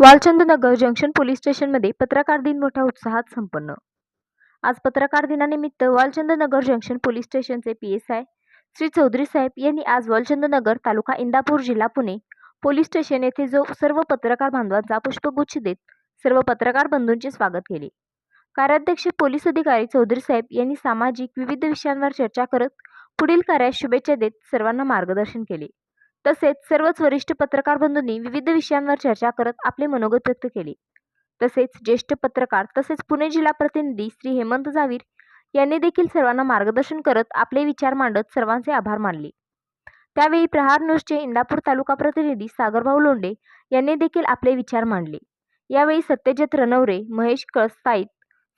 Walchandnagar junction police स्टेशनमध्ये पत्रकार दिन मोठ्या उत्साहात संपन्न. आज पत्रकार दिनानिमित्त वालचंदनगर जंक्शन पोलीस स्टेशनचे P S I Shri Chaudhari साहेब यांनी आज वालचंदनगर तालुका इंदापूर जिल्हा पुणे पोलीस स्टेशन येथे जो सर्व पत्रकार बांधवांचा पुष्पगुच्छ देत सर्व पत्रकार बंधूंचे स्वागत केले. कार्याध्यक्ष पोलीस अधिकारी चौधरी साहेब यांनी सामाजिक विविध विषयांवर चर्चा करत पुढील कार्यास शुभेच्छा देत सर्वांना मार्गदर्शन केले. तसेच सर्वच वरिष्ठ पत्रकार बंधूंनी विविध विषयांवर चर्चा करत आपले मनोगत व्यक्त केले. तसेच ज्येष्ठ पत्रकार तसेच पुणे जिल्हा प्रतिनिधी श्री हेमंत जावीर यांनी देखील सर्वांना मार्गदर्शन करत आपले विचार मांडत सर्वांचे आभार मानले. त्यावेळी प्रहार न्यूजचे इंदापूर तालुका प्रतिनिधी सागरभाऊ लोंडे यांनी देखील आपले विचार मांडले. यावेळी सत्यजित रनवरे महेश कळसाईत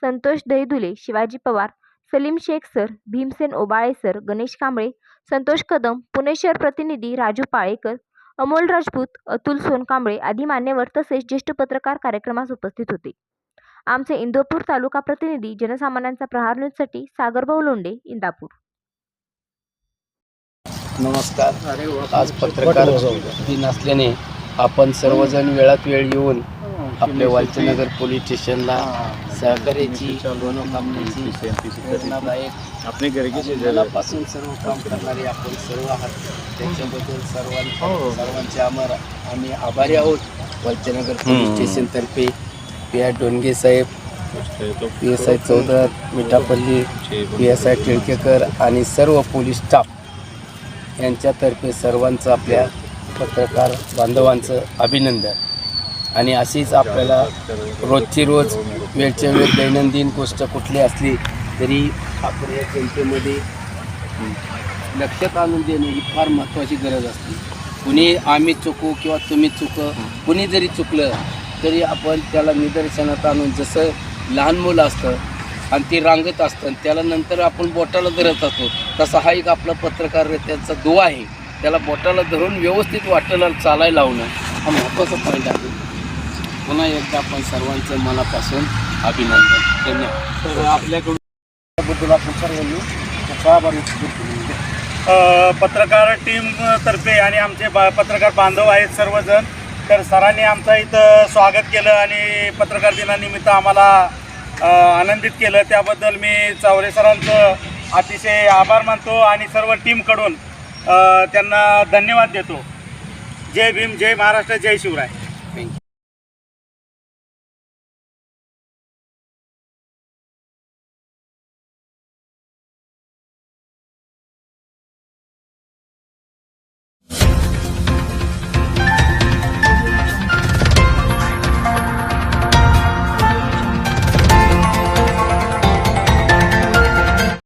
संतोष दहीदुले शिवाजी पवार सलीम शेख सर भीमसेन ओबाळे सर गणेश कांबळे संतोष कदम पुणे शहर प्रतिनिधी राजू पाळेकर अमोल राजपूत अतुल सोनकांबळे आदी मान्यवर तसेच ज्येष्ठ पत्रकार कार्यक्रमास उपस्थित होते. आमचे इंदोपूर तालुका प्रतिनिधी जनसामान्यांचा प्रहार न्यूजसाठी सागरभाऊ लोंढे इंदापूर. नमस्कार. आज पत्रकार दिन असल्याने आपण सर्वजण वेळात वेळ येऊन आपल्या वालचनगर पोलीस स्टेशनला सहकार्याची मनोकामनेची प्रेरणादायक है मनापासून सर्व काम करणारे आपण सर्व आहात. त्याच्याबद्दल सर्वांचे सर्वांचे आभार आम्ही आभारी आहोत. वालचनगर पोलीस स्टेशनतर्फे P I Donge Saheb P S I Chaudhar Mithapalli P S I Tilkekar आणि सर्व पोलीस स्टाफ यांच्यातर्फे सर्वांचं आपल्या पत्रकार बांधवांचं अभिनंदन. आणि अशीच आपल्याला रोजची रोज वेळच्या वेळ दैनंदिन गोष्ट कुठली असली तरी आपण या जनतेमध्ये लक्षात आणून देणे ही फार महत्त्वाची गरज असते. कुणी आम्ही चुकू किंवा तुम्ही चुक कुणी जरी चुकलं तरी आपण त्याला निदर्शनात आणून जसं लहान मुलं असतं आणि ते रांगत असतं आणि त्याला नंतर आपण बोटाला धरत असतो तसा हा एक आपला पत्रकार त्यांचा दुवा आहे. त्याला बोटाला धरून व्यवस्थित वाटेला चालायला लावणं हा महत्त्वाचा पॉईंट आहे. पुन्हा एकदा आपण सर्वांचं मनापासून अभिनंदन. धन्यवाद. आपल्याकडून त्याबद्दल आपण सर्वांनी पत्रकार टीम तर्फे आणि आमचे बा पत्रकार बांधव आहेत सर्वजण. तर सरांनी आमचं इथं स्वागत केलं आणि पत्रकार दिनानिमित्त आम्हाला आनंदित केलं. त्याबद्दल मी चौरे सरांचं अतिशय आभार मानतो आणि सर्व टीमकडून त्यांना धन्यवाद देतो. जय भीम जय महाराष्ट्र जय शिवराय.